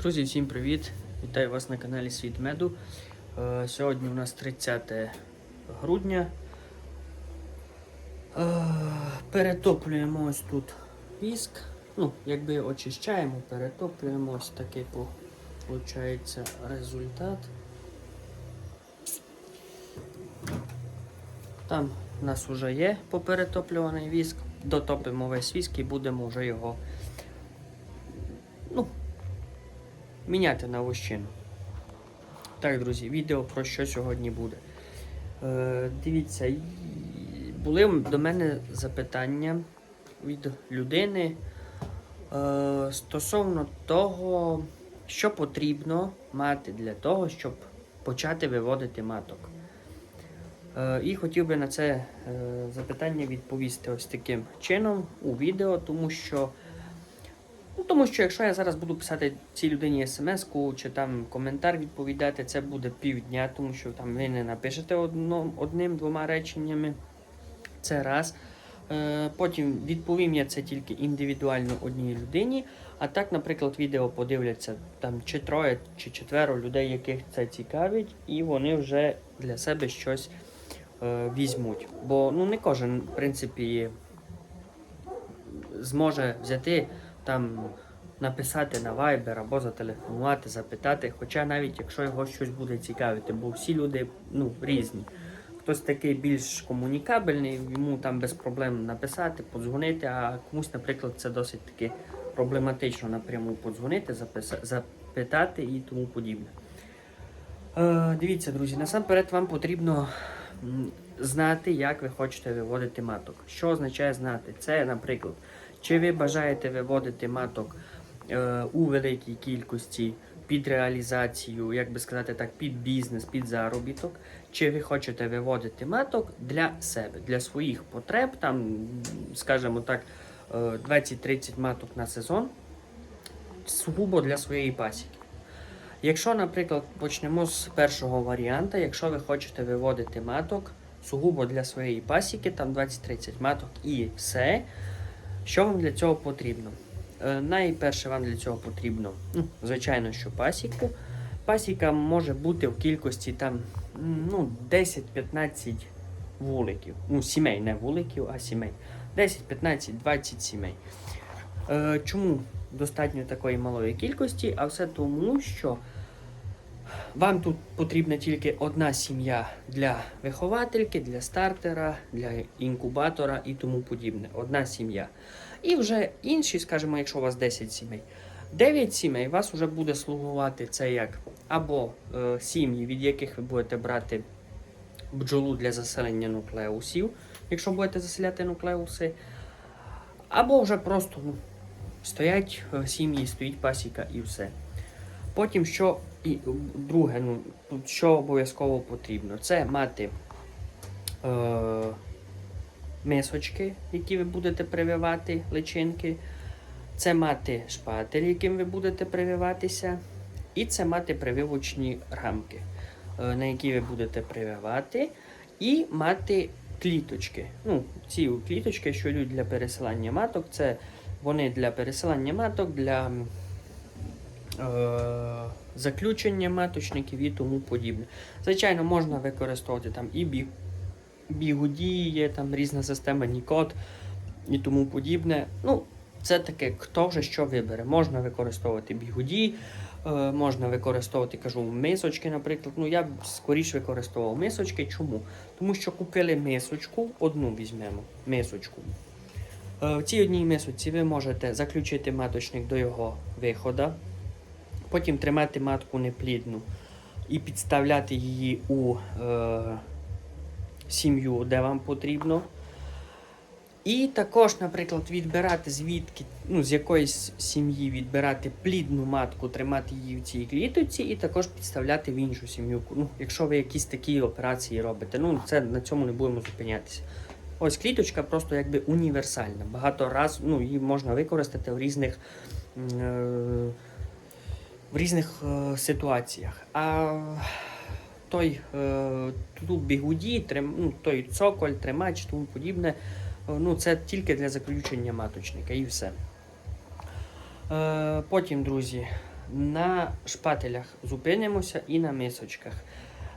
Друзі, всім привіт! Вітаю вас на каналі Світ Меду. Е, Сьогодні у нас 30 грудня. Е, Перетоплюємо ось тут віск. Ну, якби очищаємо, перетоплюємо ось такий получається результат. Там у нас вже є поперетоплюваний віск. Дотопимо весь віск і будемо вже його ну, міняти на вощину. Так, друзі, відео про що сьогодні буде. Е, дивіться, були до мене запитання від людини е, стосовно того, що потрібно мати для того, щоб почати виводити маток. Е, І хотів би на це е, запитання відповісти ось таким чином у відео, тому що Ну, тому що якщо я зараз буду писати цій людині смс-ку чи там коментар відповідати, це буде півдня, тому що там ви не напишете одним-двома реченнями. Це раз. Е, потім відповім я це тільки індивідуально одній людині. А так, наприклад, відео подивляться там чи троє, чи четверо людей, яких це цікавить, і вони вже для себе щось е, візьмуть. Бо ну, не кожен, в принципі, зможе взяти там написати на Viber або зателефонувати, запитати. Хоча навіть якщо його щось буде цікавити, бо всі люди ну, різні. Хтось такий більш комунікабельний, йому там без проблем написати, подзвонити, а комусь, наприклад, це досить таки проблематично напряму подзвонити, запитати і тому подібне. Е, дивіться, друзі, насамперед вам потрібно знати, як ви хочете виводити маток. Що означає знати? Це, наприклад, чи ви бажаєте виводити маток е, у великій кількості під реалізацію, як би сказати так, під бізнес, під заробіток, чи ви хочете виводити маток для себе, для своїх потреб, там, скажімо так, е, 20-30 маток на сезон, сугубо для своєї пасіки. Якщо, наприклад, почнемо з першого варіанта, якщо ви хочете виводити маток сугубо для своєї пасіки, там 20-30 маток і все, що вам для цього потрібно? Е, найперше вам для цього потрібно, ну, звичайно, що пасіку. Пасіка може бути в кількості там ну, 10-15 вуликів. Ну, сімей, не вуликів, а сімей. 10, 15, 20 сімей. Е, чому достатньо такої малої кількості? А все тому, що вам тут потрібна тільки одна сім'я для виховательки, для стартера, для інкубатора і тому подібне. Одна сім'я. І вже інші, скажімо, якщо у вас 10 сімей. 9 сімей вас вже буде слугувати це як або е, сім'ї, від яких ви будете брати бджолу для заселення нуклеусів, якщо будете заселяти нуклеуси, або вже просто ну, стоять е, сім'ї, стоїть пасіка і все. Потім, що і друге, ну, що обов'язково потрібно, це мати е, мисочки, які ви будете прививати, личинки, це мати шпатель, яким ви будете прививатися, і це мати прививочні рамки, е, на які ви будете прививати, і мати кліточки. Ну, ці кліточки, що йдуть для пересилання маток, це вони для пересилання маток, для заключення маточників і тому подібне. Звичайно, можна використовувати там і бі, бігуді, є там різна система Нікот і тому подібне. Ну, це таке, хто вже що вибере. Можна використовувати бігуді, е, можна використовувати, кажу, мисочки, наприклад. Ну, я б скоріше використовував мисочки. Чому? Тому що купили мисочку, одну візьмемо мисочку. Е, В цій одній мисочці ви можете заключити маточник до його виходу, потім тримати матку неплідну і підставляти її у е, сім'ю, де вам потрібно. І також, наприклад, відбирати звідки, ну, з якоїсь сім'ї відбирати плідну матку, тримати її в цій клітоці, і також підставляти в іншу сім'ю. Ну, якщо ви якісь такі операції робите, ну це на цьому не будемо зупинятися. Ось кліточка просто якби універсальна. Багато раз ну, її можна використати в різних, е, в різних е, ситуаціях. А той е, тут бігуді, трим, ну, той цоколь, тримач, тому подібне. е, Ну, це тільки для заключення маточника і все. Е, потім, друзі, на шпателях зупинимося і на мисочках.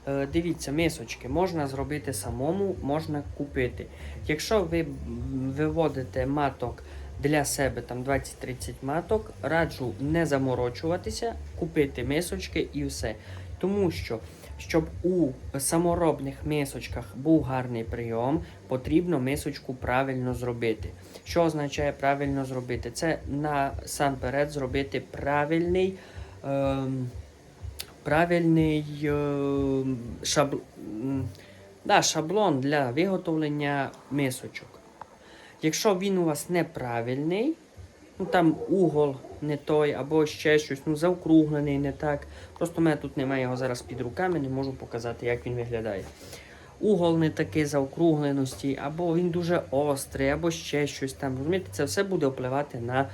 Е, Дивіться, мисочки можна зробити самому, можна купити. Якщо ви виводите маток для себе там 20-30 маток, раджу не заморочуватися, купити мисочки і все. Тому що, щоб у саморобних мисочках був гарний прийом, потрібно мисочку правильно зробити. Що означає правильно зробити? Це насамперед зробити правильний. Ем, правильний е, шабл... м, да, шаблон для виготовлення мисочок. Якщо він у вас неправильний, ну там угол не той, або ще щось, ну заокруглений не так. Просто в мене тут немає його зараз під руками, не можу показати, як він виглядає. Угол не такий заокругленості, або він дуже острий, або ще щось там. Розумієте, це все буде впливати на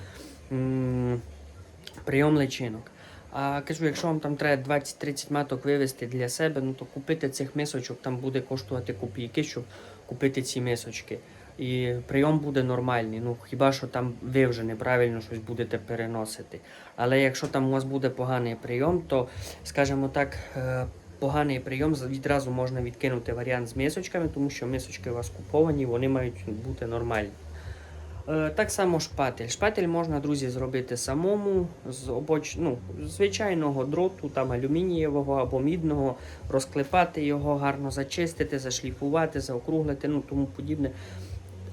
прийом личинок. А кажу, якщо вам там треба 20-30 маток вивезти для себе, ну то купити цих мисочок там буде коштувати копійки, щоб купити ці мисочки. І прийом буде нормальний. Ну хіба що там ви вже неправильно щось будете переносити. Але якщо там у вас буде поганий прийом, то скажімо так, е, поганий прийом відразу можна відкинути варіант з мисочками, тому що мисочки у вас куповані, вони мають бути нормальні. Е, Так само шпатель. Шпатель можна, друзі, зробити самому з обоч... ну, звичайного дроту, там алюмінієвого або мідного, розклепати його, гарно зачистити, зашліфувати, заокруглити, ну тому подібне.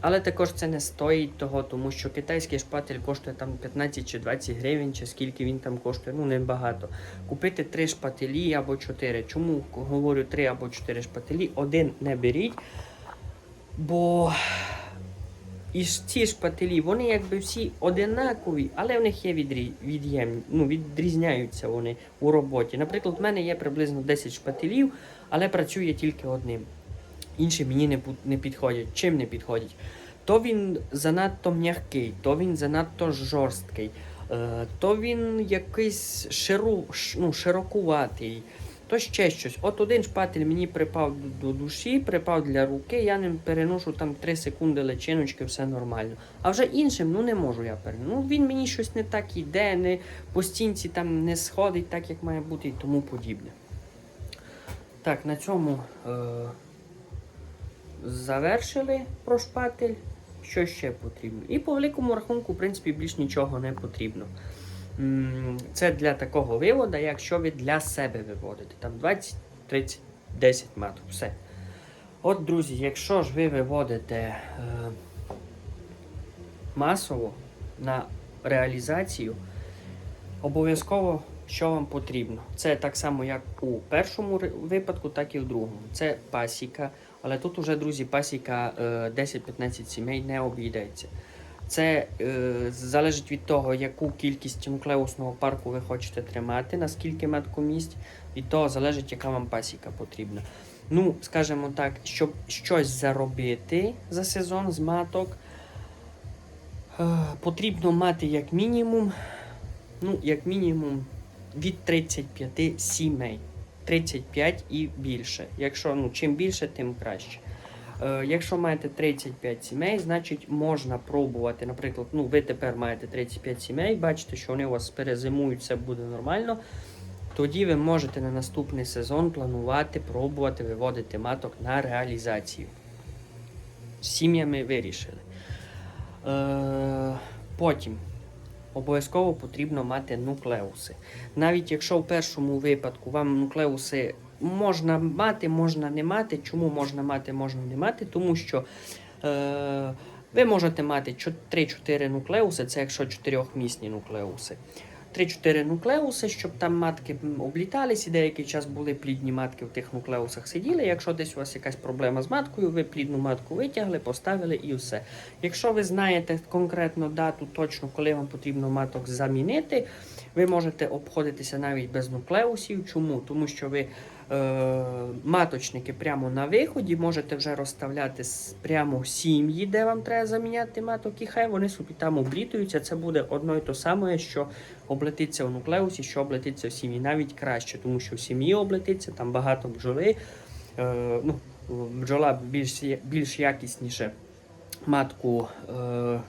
Але також це не стоїть того, тому що китайський шпатель коштує там 15 чи 20 гривень, чи скільки він там коштує, ну небагато. Купити три шпателі або чотири. Чому говорю три або чотири шпателі? Один не беріть, бо і ці шпателі, вони якби всі одинакові, але в них є відрі... від'єм... ну, відрізняються вони у роботі. Наприклад, в мене є приблизно 10 шпателів, але працює тільки одним. Інші мені не, не підходять. Чим не підходять? То він занадто м'який, то він занадто жорсткий, е, то він якийсь ширу... ну, широкуватий, то ще щось. От один шпатель мені припав до, душі, припав для руки, я ним переношу там 3 секунди личиночки, все нормально. А вже іншим ну не можу я переносити. Ну він мені щось не так іде, не по стінці там не сходить так, як має бути і тому подібне. Так, на цьому е, завершили про шпатель. Що ще потрібно? І по великому рахунку, в принципі, більш нічого не потрібно. Це для такого виводу, якщо ви для себе виводите. Там 20, 30, 10 маток. Все. От, друзі, якщо ж ви виводите е, масово на реалізацію, обов'язково що вам потрібно. Це так само, як у першому випадку, так і в другому. Це пасіка. Але тут уже, друзі, пасіка е, 10-15 сімей не обійдеться. Це е, залежить від того, яку кількість нуклеусного парку ви хочете тримати, наскільки маткомість, від того залежить, яка вам пасіка потрібна. Ну, скажімо так, щоб щось заробити за сезон з маток, е, потрібно мати як мінімум, ну, як мінімум від 35 сімей. 35 і більше. Якщо ну, чим більше, тим краще. Е, якщо маєте 35 сімей, значить можна пробувати. Наприклад, ну ви тепер маєте 35 сімей, бачите, що вони у вас перезимують, все буде нормально. Тоді ви можете на наступний сезон планувати, пробувати виводити маток на реалізацію. Сім'ями вирішили. Е, потім обов'язково потрібно мати нуклеуси. Навіть якщо в першому випадку вам нуклеуси можна мати, можна не мати. Чому можна мати, можна не мати? Тому що е, ви можете мати 3-4 нуклеуси, це якщо 4-місні нуклеуси. 3-4 нуклеуси, щоб там матки обліталися. і деякий час були плідні матки в тих нуклеусах сиділи. Якщо десь у вас якась проблема з маткою, ви плідну матку витягли, поставили і все. Якщо ви знаєте конкретно дату, точно коли вам потрібно маток замінити, ви можете обходитися навіть без нуклеусів. Чому? Тому що ви маточники прямо на виході можете вже розставляти прямо сім'ї, де вам треба заміняти маток, і хай вони собі там облітуються. Це буде одно і то саме, що облетиться в нуклеусі, що облетиться в сім'ї. Навіть краще, тому що в сім'ї облетиться, там багато бджоли. Е, ну, бджола більш, більш якісніше матку. Е,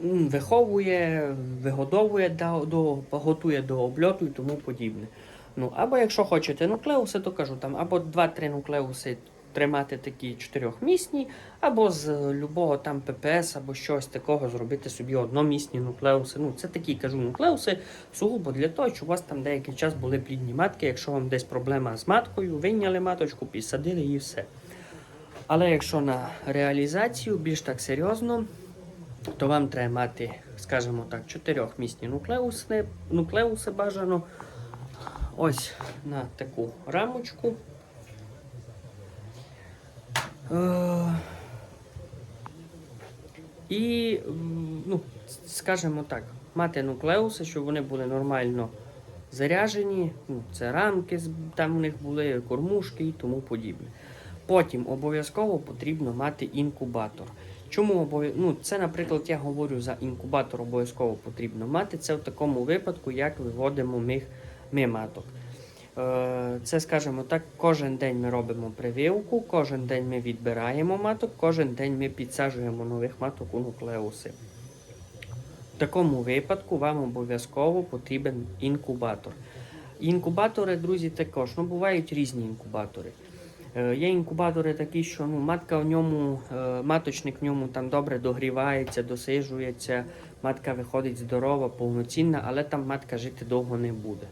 виховує, вигодовує до, до, готує до обльоту і тому подібне. Ну, або якщо хочете нуклеуси, то кажу там або 2-3 нуклеуси тримати такі чотирьохмісні, або з любого там ППС, або щось такого зробити собі одномісні нуклеуси. Ну, це такі кажу нуклеуси сугубо для того, щоб у вас там деякий час були плідні матки. Якщо вам десь проблема з маткою, вийняли маточку, підсадили і все. Але якщо на реалізацію більш так серйозно, то вам треба мати, скажімо так, чотирьохмісні нуклеуси, нуклеуси бажано. Ось на таку рамочку. Е, І, ну, скажімо так, мати нуклеуси, щоб вони були нормально заряжені. Ну, це рамки, там у них були кормушки і тому подібне. Потім обов'язково потрібно мати інкубатор. Чому обов'язково? Ну, це, наприклад, я говорю за інкубатор обов'язково потрібно мати. Це в такому випадку, як виводимо ми, ми маток. Е, Це, скажімо так, кожен день ми робимо прививку, кожен день ми відбираємо маток, кожен день ми підсаджуємо нових маток у нуклеуси. В такому випадку вам обов'язково потрібен інкубатор. Інкубатори, друзі, також ну, бувають різні інкубатори. Е, Є інкубатори такі, що ну, матка в ньому, е, маточник в ньому там добре догрівається, досижується, матка виходить здорова, повноцінна, але там матка жити довго не буде.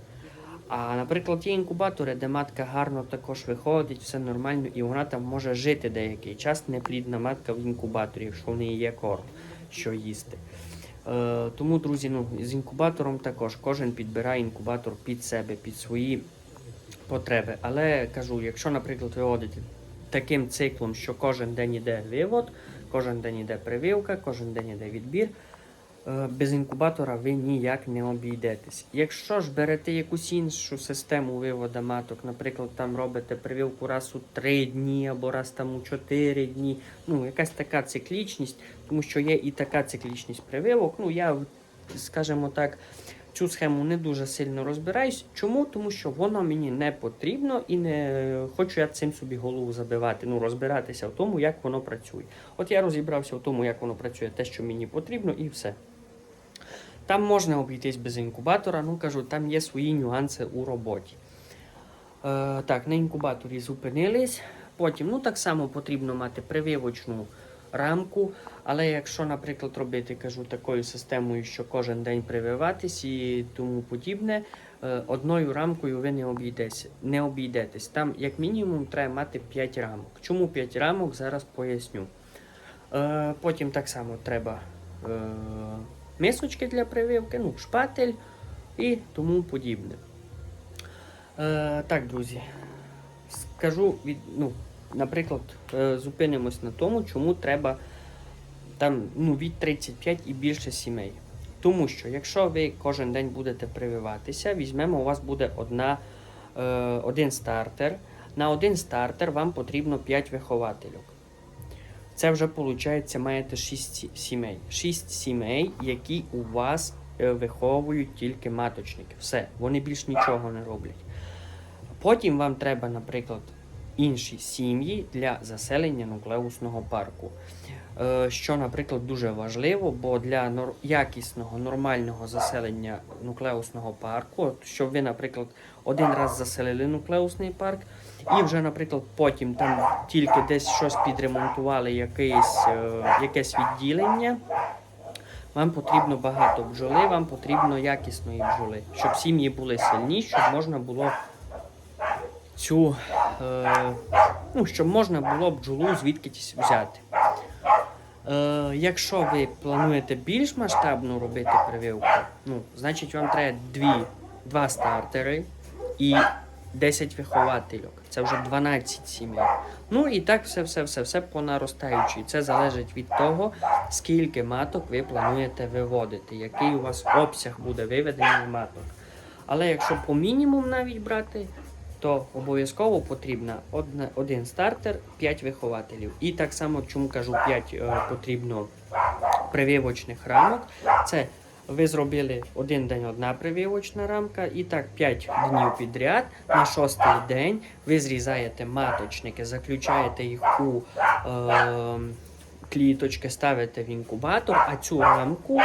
А, наприклад, є інкубатори, де матка гарно також виходить, все нормально, і вона там може жити деякий час, неплідна матка в інкубаторі, якщо в неї є корм, що їсти. Е, тому, друзі, ну, з інкубатором також кожен підбирає інкубатор під себе, під свої потреби. Але кажу, якщо, наприклад, ви водите таким циклом, що кожен день іде вивод, кожен день іде прививка, кожен день іде відбір, без інкубатора ви ніяк не обійдетесь. Якщо ж берете якусь іншу систему виводу маток, наприклад, там робите прививку раз у 3 дні або раз там у 4 дні, ну якась така циклічність, тому що є і така циклічність прививок. Ну я, скажімо так, цю схему не дуже сильно розбираюсь. Чому? Тому що воно мені не потрібно і не хочу я цим собі голову забивати, ну розбиратися в тому, як воно працює. От я розібрався в тому, як воно працює, те, що мені потрібно, і все. Там можна обійтись без інкубатора, ну кажу, там є свої нюанси у роботі. Е, так, на інкубаторі зупинились. Потім, ну так само потрібно мати прививочну рамку. Але якщо, наприклад, робити, кажу, такою системою, що кожен день прививатись і тому подібне, е, одною рамкою ви не обійдетесь. Не обійдетесь. Там, як мінімум, треба мати 5 рамок. Чому 5 рамок? Зараз поясню. Е, потім так само треба е, мисочки для прививки, ну, шпатель і тому подібне. Е, так, друзі, скажу від, ну, наприклад, е, зупинимось на тому, чому треба там ну, від 35 і більше сімей. Тому що якщо ви кожен день будете прививатися, візьмемо, у вас буде одна, е, один стартер. На один стартер вам потрібно 5 виховательок. Це вже виходить, маєте 6 сімей. 6 сімей, які у вас е, виховують тільки маточники. Все, вони більш нічого не роблять. Потім вам треба, наприклад, інші сім'ї для заселення нуклеусного парку. Е, Що, наприклад, дуже важливо, бо для якісного нормального заселення нуклеусного парку, щоб ви, наприклад, один раз заселили нуклеусний парк, і вже, наприклад, потім там тільки десь щось підремонтували, якийсь, е, якесь відділення. Вам потрібно багато бджоли, вам потрібно якісної бджоли, щоб сім'ї були сильні, щоб можна було цю, е, ну, щоб можна було бджолу звідкись взяти. Е, якщо ви плануєте більш масштабно робити прививку, ну, значить вам треба дві, два стартери і 10 виховательок. Це вже 12 сімей. Ну і так все, все, все, все по наростаючій. Це залежить від того, скільки маток ви плануєте виводити, який у вас обсяг буде виведення маток. Але якщо по мінімум навіть брати, то обов'язково потрібно одне, один стартер, 5 вихователів. І так само, чому кажу 5 е, потрібно прививочних рамок. Це ви зробили один день одна прививочна рамка, і так 5 днів підряд. На шостий день ви зрізаєте маточники, заключаєте їх у е, кліточки ставите в інкубатор, а цю рамку,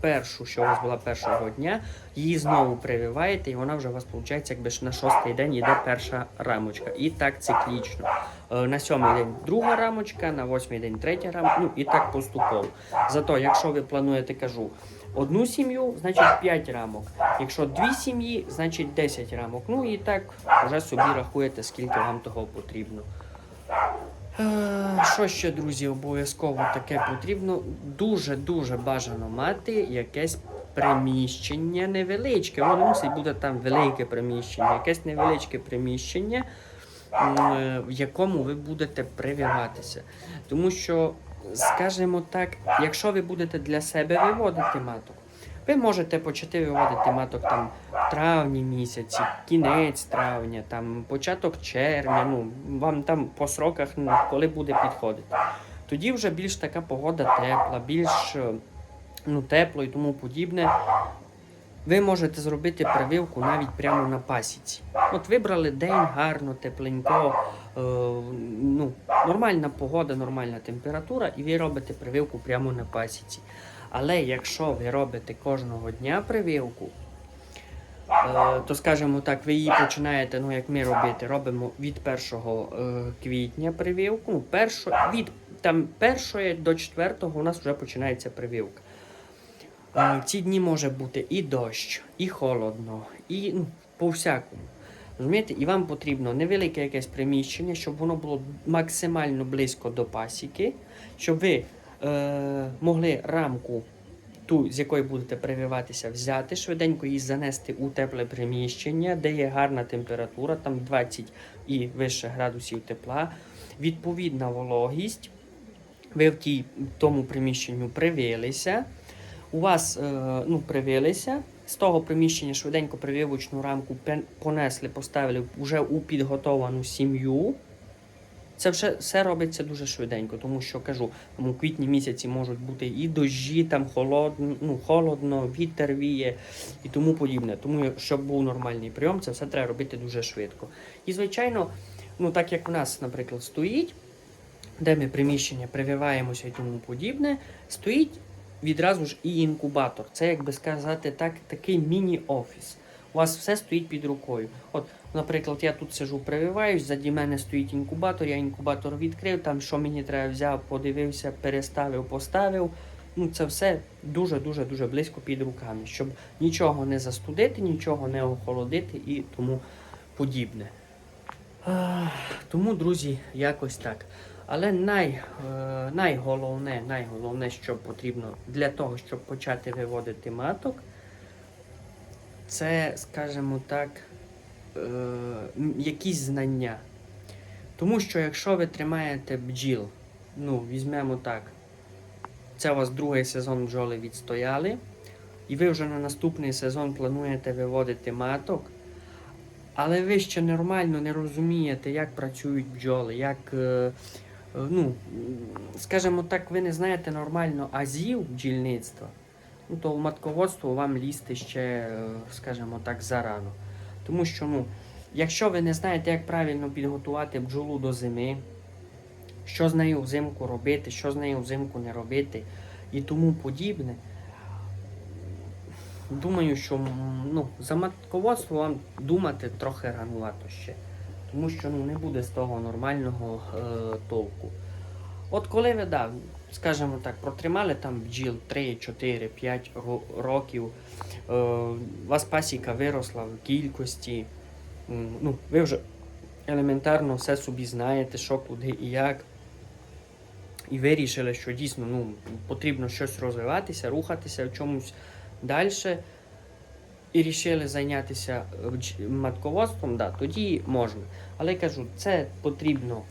першу, що у вас була першого дня, її знову прививаєте, і вона вже у вас виходить, якби на шостий день йде перша рамочка. І так циклічно. Е, На сьомий день друга рамочка, на восьмий день третя рамочка, ну і так поступово. Зато, якщо ви плануєте, кажу, одну сім'ю, значить 5 рамок. Якщо дві сім'ї, значить 10 рамок. Ну і так вже собі рахуєте, скільки вам того потрібно. Е, Що ще, друзі, обов'язково таке потрібно? Дуже-дуже бажано мати якесь приміщення невеличке. Воно мусить бути там велике приміщення, якесь невеличке приміщення, е, в якому ви будете прививатися. Тому що, скажімо так, якщо ви будете для себе виводити маток, ви можете почати виводити маток там в травні місяці, кінець травня, там початок червня. Ну вам там по сроках ну, коли буде підходити. Тоді вже більш така погода тепла, більш е, ну, тепло і тому подібне. Ви можете зробити прививку навіть прямо на пасіці. От вибрали день гарно, тепленько, ну, нормальна погода, нормальна температура, і ви робите прививку прямо на пасіці. Але якщо ви робите кожного дня прививку, е, то скажімо так, ви її починаєте, ну як ми робити, робимо від 1 е, квітня прививку. Ну, від там 1 до 4 у нас вже починається прививка. Е, Ці дні може бути і дощ, і холодно, і ну, по всякому. Розумієте, і вам потрібно невелике якесь приміщення, щоб воно було максимально близько до пасіки, щоб ви е, могли рамку, ту, з якої будете прививатися, взяти, швиденько її занести у тепле приміщення, де є гарна температура, там 20 і вище градусів тепла, відповідна вологість. Ви в тій, тому приміщенню привилися. У вас е, ну, привилися. З того приміщення швиденько прививочну рамку понесли, поставили вже у підготовану сім'ю. Це вже все робиться дуже швиденько, тому що кажу, у квітні місяці можуть бути і дощі, там холодно, ну, холодно, вітер віє і тому подібне. Тому, щоб був нормальний прийом, це все треба робити дуже швидко. І, звичайно, ну так як в нас, наприклад, стоїть, де ми приміщення прививаємося і тому подібне, стоїть відразу ж і інкубатор. Це, як би сказати, так, такий міні-офіс. У вас все стоїть під рукою. От, наприклад, я тут сижу, прививаюсь, заді мене стоїть інкубатор, я інкубатор відкрив, там що мені треба взяв, подивився, переставив, поставив. Ну, це все дуже-дуже дуже близько під руками, щоб нічого не застудити, нічого не охолодити і тому подібне. Тому, друзі, якось так. Але най, е, найголовне, найголовне, що потрібно для того, щоб почати виводити маток, це, скажімо так, е, якісь знання. Тому що якщо ви тримаєте бджіл, ну, візьмемо так, це у вас другий сезон бджоли відстояли, і ви вже на наступний сезон плануєте виводити маток, але ви ще нормально не розумієте, як працюють бджоли, як, е, ну, скажімо так, ви не знаєте нормально азів бджільництва, ну, то в матководство вам лізти ще, е, скажімо так, зарано. Тому що, ну, якщо ви не знаєте, як правильно підготувати бджолу до зими, що з нею взимку робити, що з нею взимку не робити і тому подібне. Думаю, що ну, за матководство вам думати трохи ранувато ще. Тому що ну, не буде з того нормального е, толку. От коли ви, да, скажімо так, протримали там бджіл 3, 4, 5 років, е, у вас пасіка виросла в кількості, ну, ви вже елементарно все собі знаєте, що куди і як. І вирішили, що дійсно ну, потрібно щось розвиватися, рухатися в чомусь далі. І рішили зайнятися е, матководством, да, тоді можна. Але кажу, це потрібно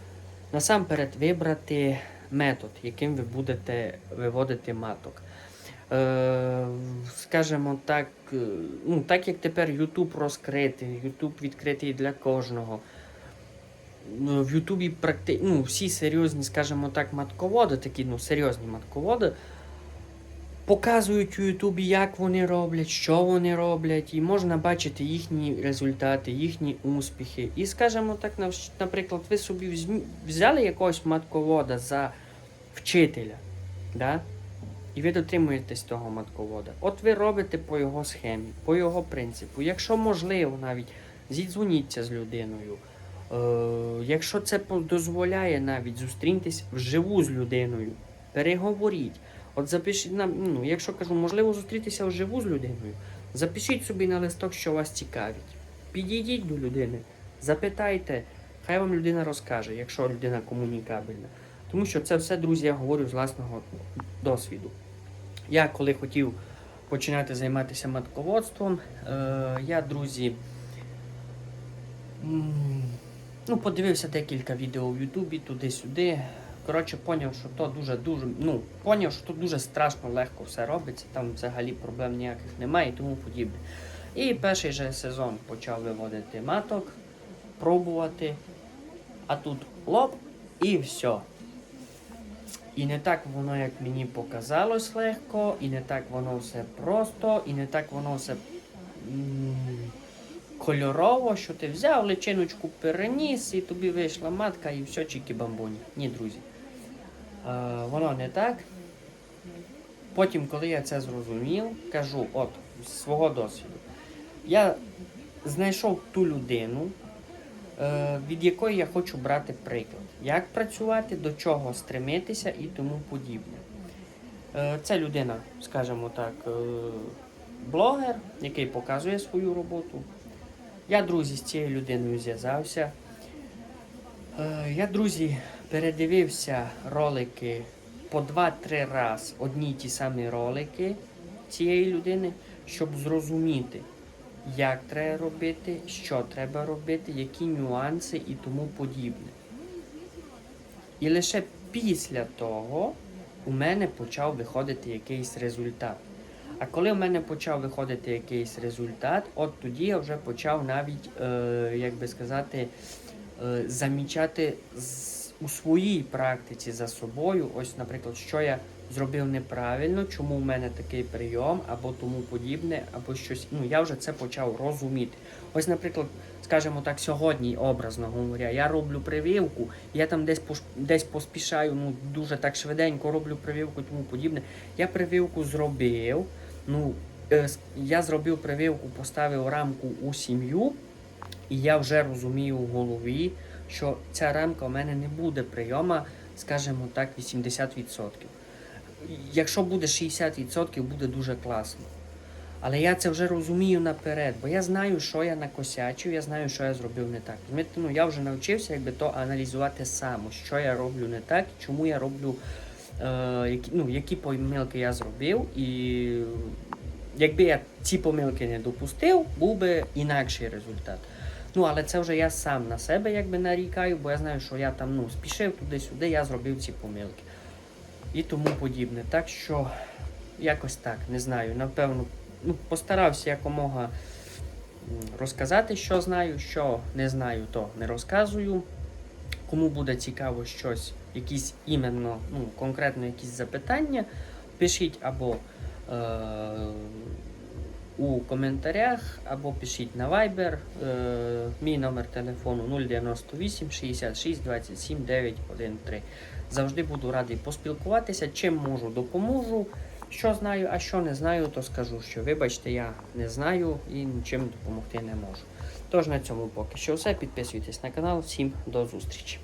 насамперед вибрати метод, яким ви будете виводити маток. Е, скажімо так, е, ну, так як тепер YouTube розкритий, YouTube відкритий для кожного. Ну, В Ютубі практи... ну, всі серйозні, скажімо так, матководи, такі ну, серйозні матководи, показують у Ютубі, як вони роблять, що вони роблять, і можна бачити їхні результати, їхні успіхи. І, скажімо так, наприклад, ви собі взяли якогось матковода за вчителя. Да? І ви дотримуєтесь того матковода. От ви робите по його схемі, по його принципу. Якщо можливо, навіть зідзвоніться з людиною. Е, якщо це дозволяє навіть зустріньтесь вживу з людиною, переговоріть. От запишіть нам, ну, якщо кажу, можливо зустрітися вживу з людиною, запишіть собі на листок, що вас цікавить. Підійдіть до людини, запитайте, хай вам людина розкаже, якщо людина комунікабельна. Тому що це все, друзі, я говорю з власного досвіду. Я коли хотів починати займатися матководством, е, я, друзі, ну, подивився декілька відео в Ютубі туди-сюди. Коротше, поняв, що то дуже дуже. Ну, поняв, що тут дуже страшно легко все робиться, там взагалі проблем ніяких немає і тому подібне. І перший же сезон почав виводити маток, пробувати, а тут лоп і все. І не так воно, як мені показалось легко, і не так воно все просто, і не так воно все м, кольорово, що ти взяв личиночку переніс, і тобі вийшла матка, і все чіки бамбоні. Ні, друзі. Е, воно не так. Потім, коли я це зрозумів, кажу, от, з свого досвіду, я знайшов ту людину, е, від якої я хочу брати приклад. Як працювати, до чого стремитися і тому подібне. Е, Це людина, скажімо так, блогер, який показує свою роботу. Я, друзі, з цією людиною зв'язався. Я, друзі, передивився ролики по 2-3 рази одні й ті самі ролики цієї людини, щоб зрозуміти, як треба робити, що треба робити, які нюанси і тому подібне. І лише після того у мене почав виходити якийсь результат. А коли в мене почав виходити якийсь результат, от тоді я вже почав навіть, е, як би сказати, е, замічати у своїй практиці за собою, ось, наприклад, що я зробив неправильно, чому в мене такий прийом, або тому подібне, або щось. Ну, я вже це почав розуміти. Ось, наприклад, скажімо так, сьогодні, образно говоря, я роблю прививку, я там десь десь поспішаю, ну дуже так швиденько роблю прививку тому подібне. Я прививку зробив. Ну, е, я зробив прививку, поставив рамку у сім'ю, і я вже розумію в голові, що ця рамка у мене не буде прийома, скажімо так, 80%. Якщо буде 60%, буде дуже класно. Але я це вже розумію наперед, бо я знаю, що я накосячив, я знаю, що я зробив не так. Ну, я вже навчився якби, то аналізувати сам, що я роблю не так, чому я роблю, е, які, ну, які помилки я зробив. І якби я ці помилки не допустив, був би інакший результат. Ну, але це вже я сам на себе якби нарікаю, бо я знаю, що я там ну, спішив туди-сюди, я зробив ці помилки. І тому подібне. Так що якось так, не знаю. Напевно, ну, постарався якомога розказати, що знаю, що не знаю, то не розказую. Кому буде цікаво щось, якісь іменно, ну, конкретно якісь запитання, пишіть або е, у коментарях, або пишіть на Viber. Е, мій номер телефону 098 66 27 913. Завжди буду радий поспілкуватися. Чим можу, допоможу. Що знаю, а що не знаю, то скажу, що вибачте, я не знаю і нічим допомогти не можу. Тож на цьому поки що все. Підписуйтесь на канал. Всім до зустрічі.